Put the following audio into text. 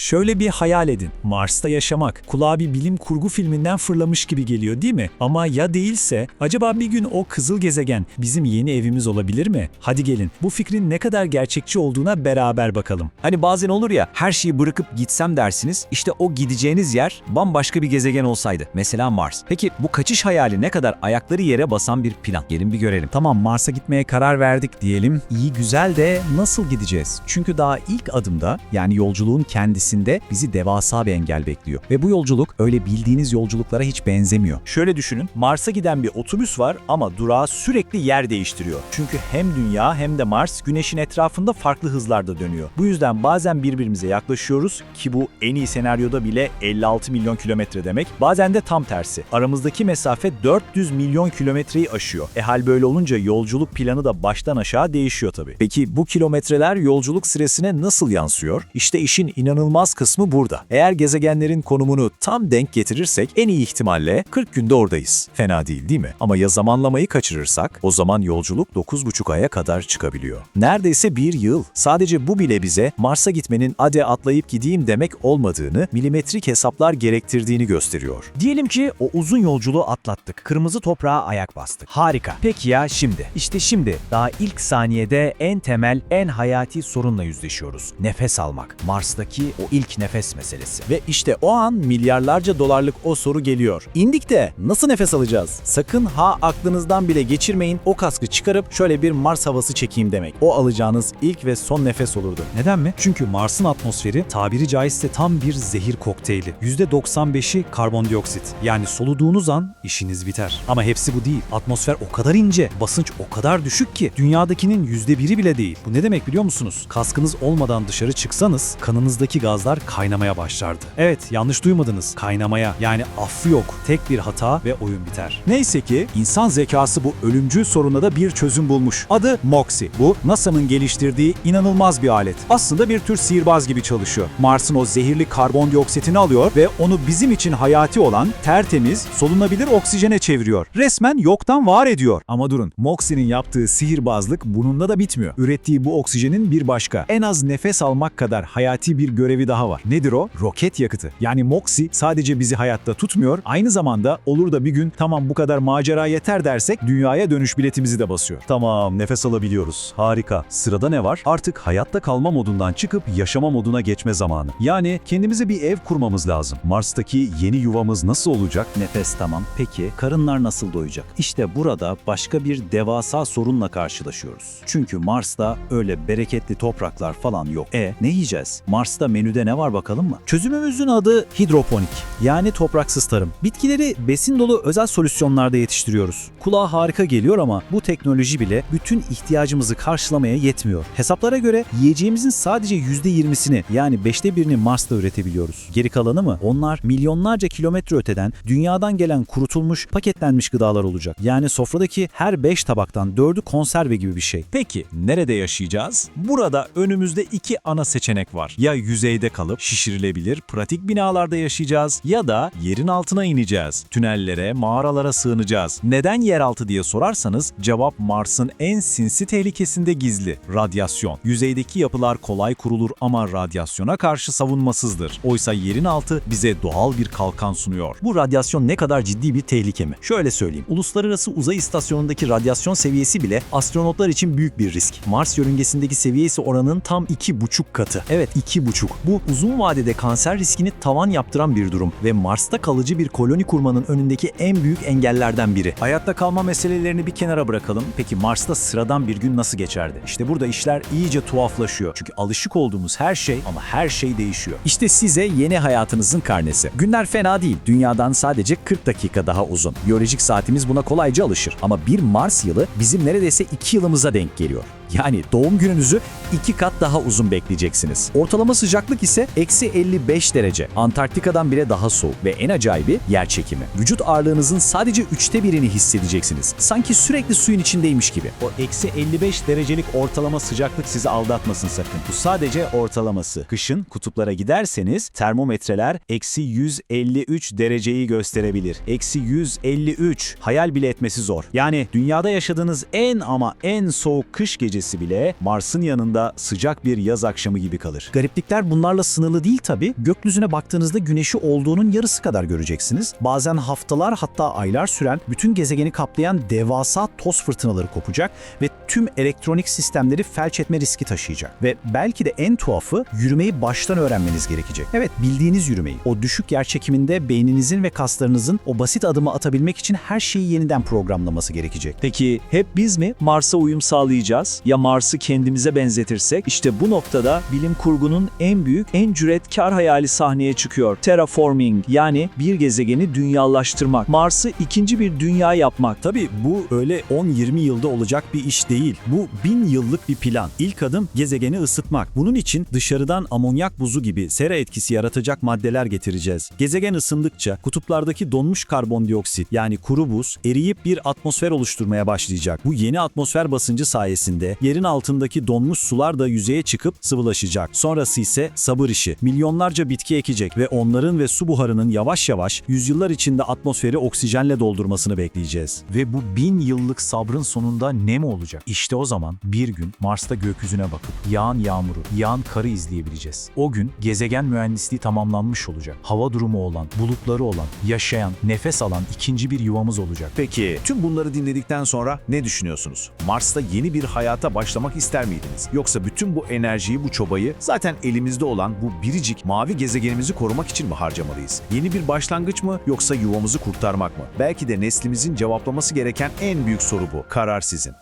Şöyle bir hayal edin. Mars'ta yaşamak. Kulağa bir bilim kurgu filminden fırlamış gibi geliyor değil mi? Ama ya değilse acaba bir gün o kızıl gezegen bizim yeni evimiz olabilir mi? Hadi gelin bu fikrin ne kadar gerçekçi olduğuna beraber bakalım. Hani bazen olur ya her şeyi bırakıp gitsem dersiniz işte o gideceğiniz yer bambaşka bir gezegen olsaydı. Mesela Mars. Peki bu kaçış hayali ne kadar ayakları yere basan bir plan? Gelin bir görelim. Tamam Mars'a gitmeye karar verdik diyelim. İyi güzel de nasıl gideceğiz? Çünkü daha ilk adımda yani yolculuğun kendisinde bizi devasa bir engel bekliyor. Ve bu yolculuk öyle bildiğiniz yolculuklara hiç benzemiyor. Şöyle düşünün, Mars'a giden bir otobüs var ama durağı sürekli yer değiştiriyor. Çünkü hem Dünya hem de Mars Güneş'in etrafında farklı hızlarda dönüyor. Bu yüzden bazen birbirimize yaklaşıyoruz ki bu en iyi senaryoda bile 56 milyon kilometre demek. Bazen de tam tersi. Aramızdaki mesafe 400 milyon kilometreyi aşıyor. E hal böyle olunca yolculuk planı da baştan aşağı değişiyor tabii. Peki bu kilometreler yolculuk süresine nasıl yansıyor? İşte işin inanılmaz kısmı burada. Eğer gezegenlerin konumunu tam denk getirirsek en iyi ihtimalle 40 günde oradayız. Fena değil değil mi? Ama ya zamanlamayı kaçırırsak o zaman yolculuk 9,5 aya kadar çıkabiliyor. Neredeyse bir yıl. Sadece bu bile bize Mars'a gitmenin ade atlayıp gideyim demek olmadığını, milimetrik hesaplar gerektirdiğini gösteriyor. Diyelim ki o uzun yolculuğu atlattık. Kırmızı toprağa ayak bastık. Harika. Peki ya şimdi? İşte şimdi daha ilk saniyede en temel, en hayati sorunla yüzleşiyoruz. Nefes almak. Mars'taki o ilk nefes meselesi. Ve işte o an milyarlarca dolarlık o soru geliyor. İndik de nasıl nefes alacağız? Sakın ha aklınızdan bile geçirmeyin o kaskı çıkarıp şöyle bir Mars havası çekeyim demek. O alacağınız ilk ve son nefes olurdu. Neden mi? Çünkü Mars'ın atmosferi tabiri caizse tam bir zehir kokteyli. %95'i karbondioksit. Yani soluduğunuz an işiniz biter. Ama hepsi bu değil. Atmosfer o kadar ince, basınç o kadar düşük ki dünyadakinin %1'i bile değil. Bu ne demek biliyor musunuz? Kaskınız olmadan dışarı çıksanız kanınızdaki gazlar kaynamaya başlardı. Evet yanlış duymadınız. Kaynamaya yani affı yok. Tek bir hata ve oyun biter. Neyse ki insan zekası bu ölümcül soruna da bir çözüm bulmuş. Adı MOXIE. Bu NASA'nın geliştirdiği inanılmaz bir alet. Aslında bir tür sihirbaz gibi çalışıyor. Mars'ın o zehirli karbondioksitini alıyor ve onu bizim için hayati olan tertemiz, solunabilir oksijene çeviriyor. Resmen yoktan var ediyor. Ama durun, MOXIE'nin yaptığı sihirbazlık bununla da bitmiyor. Ürettiği bu oksijenin bir başka, en az nefes almak kadar hayati bir görevi daha var. Nedir o? Roket yakıtı. Yani MOXIE sadece bizi hayatta tutmuyor, aynı zamanda olur da bir gün tamam bu kadar macera yeter dersek dünyaya dönüş biletimizi de basıyor. Tamam, nefes alabiliyoruz. Harika. Sırada ne var? Artık hayatta kalma modundan çıkıp yaşama moduna geçme zamanı. Yani kendimize bir ev kurmamız lazım. Mars'taki yeni yuvamız nasıl olacak? Nefes tamam. Peki karınlar nasıl doyacak? İşte burada başka bir devasa sorunla karşılaşıyoruz. Çünkü Mars'ta öyle bereketli topraklar falan yok. E ne yiyeceğiz? Mars'ta menüde ne var bakalım mı? Çözümümüzün adı hidroponik. Yani topraksız tarım. Bitkileri besin dolu özel solüsyonlarda yetiştiriyoruz. Kulağa harika geliyor ama bu teknoloji bile bütün ihtiyacımızı karşılamaya yetmiyor. Hesaplara göre yiyeceğimizin sadece %20'sini yani beşte birini Mars'ta üretebiliyoruz. Geri kalanı mı? Onlar milyonlarca kilometre öteden dünyadan gelen kurutulmuş, paketlenmiş gıdalar olacak. Yani sofradaki her 5 tabaktan 4'ü konserve gibi bir şey. Peki nerede yaşayacağız? Burada önümüzde iki ana seçenek var. Ya yüzeyde kalıp şişirilebilir pratik binalarda yaşayacağız ya da yerin altına ineceğiz. Tünellere, mağaralara sığınacağız. Neden yeraltı diye sorarsanız cevap Mars'ın en sinsi tehlikesinde gizli. Radyasyon. Yüzeydeki yapılar kolay kurulur ama radyasyona karşı savunmasızdır. Oysa yerin altı bize doğal bir kalkan sunuyor. Bu radyasyon ne kadar ciddi bir tehlike mi? Şöyle söyleyeyim. Uluslararası Uzay İstasyonu'ndaki radyasyon seviyesi bile astronotlar için büyük bir risk. Mars yörüngesindeki seviye ise oranın tam 2,5 katı. Evet 2,5. Bu uzun vadede kanser riskini tavan yaptıran bir durum ve Mars'ta kalıcı bir koloni kurmanın önündeki en büyük engellerden biri. Hayatta kalma meselelerini bir kenara bırakalım. Peki Mars'ta sıradan bir gün nasıl geçerdi? İşte burada işler iyice tuhaflaşıyor. Çünkü alışık olduğumuz her şey ama her şey değişiyor. İşte size yeni hayatınızın karnesi. Günler fena değil. Dünyadan sadece 40 dakika daha uzun. Biyolojik saatimiz buna kolayca alışır. Ama bir Mars yılı bizim neredeyse 2 yılımıza denk geliyor. Yani doğum gününüzü iki kat daha uzun bekleyeceksiniz. Ortalama sıcaklık ise eksi 55 derece. Antarktika'dan bile daha soğuk ve en acayibi yer çekimi. Vücut ağırlığınızın sadece üçte birini hissedeceksiniz. Sanki sürekli suyun içindeymiş gibi. O eksi 55 derecelik ortalama sıcaklık sizi aldatmasın sakın. Bu sadece ortalaması. Kışın kutuplara giderseniz termometreler eksi 153 dereceyi gösterebilir. Eksi 153. Hayal bile etmesi zor. Yani dünyada yaşadığınız en ama en soğuk kış gecesi bile Mars'ın yanında sıcak bir yaz akşamı gibi kalır. Gariplikler bunlarla sınırlı değil tabii. Gökyüzüne baktığınızda güneşi olduğunun yarısı kadar göreceksiniz. Bazen haftalar hatta aylar süren bütün gezegeni kaplayan devasa toz fırtınaları kopacak ve tüm elektronik sistemleri felç etme riski taşıyacak. Ve belki de en tuhafı yürümeyi baştan öğrenmeniz gerekecek. Evet bildiğiniz yürümeyi. O düşük yer çekiminde beyninizin ve kaslarınızın o basit adımı atabilmek için her şeyi yeniden programlaması gerekecek. Peki hep biz mi Mars'a uyum sağlayacağız? Ya Mars'ı kendimize benzetirsek? İşte bu noktada bilim kurgunun en büyük, en cüretkar hayali sahneye çıkıyor. Terraforming yani bir gezegeni dünyalaştırmak. Mars'ı ikinci bir dünya yapmak. Tabii bu öyle 10-20 yılda olacak bir iş değil. Bu bin yıllık bir plan. İlk adım gezegeni ısıtmak. Bunun için dışarıdan amonyak buzu gibi sera etkisi yaratacak maddeler getireceğiz. Gezegen ısındıkça kutuplardaki donmuş karbondioksit yani kuru buz eriyip bir atmosfer oluşturmaya başlayacak. Bu yeni atmosfer basıncı sayesinde yerin altındaki donmuş sular da yüzeye çıkıp sıvılaşacak. Sonrası ise sabır işi. Milyonlarca bitki ekecek ve onların ve su buharının yavaş yavaş yüzyıllar içinde atmosferi oksijenle doldurmasını bekleyeceğiz. Ve bu bin yıllık sabrın sonunda ne mi olacak? İşte o zaman bir gün Mars'ta gökyüzüne bakıp yağan yağmuru, yağan karı izleyebileceğiz. O gün gezegen mühendisliği tamamlanmış olacak. Hava durumu olan, bulutları olan, yaşayan, nefes alan ikinci bir yuvamız olacak. Peki tüm bunları dinledikten sonra ne düşünüyorsunuz? Mars'ta yeni bir hayata başlamak ister miydiniz? Yoksa bütün bu enerjiyi, bu çobayı zaten elimizde olan bu biricik mavi gezegenimizi korumak için mi harcamalıyız? Yeni bir başlangıç mı yoksa yuvamızı kurtarmak mı? Belki de neslimizin cevaplaması gereken en büyük soru bu. Karar sizin.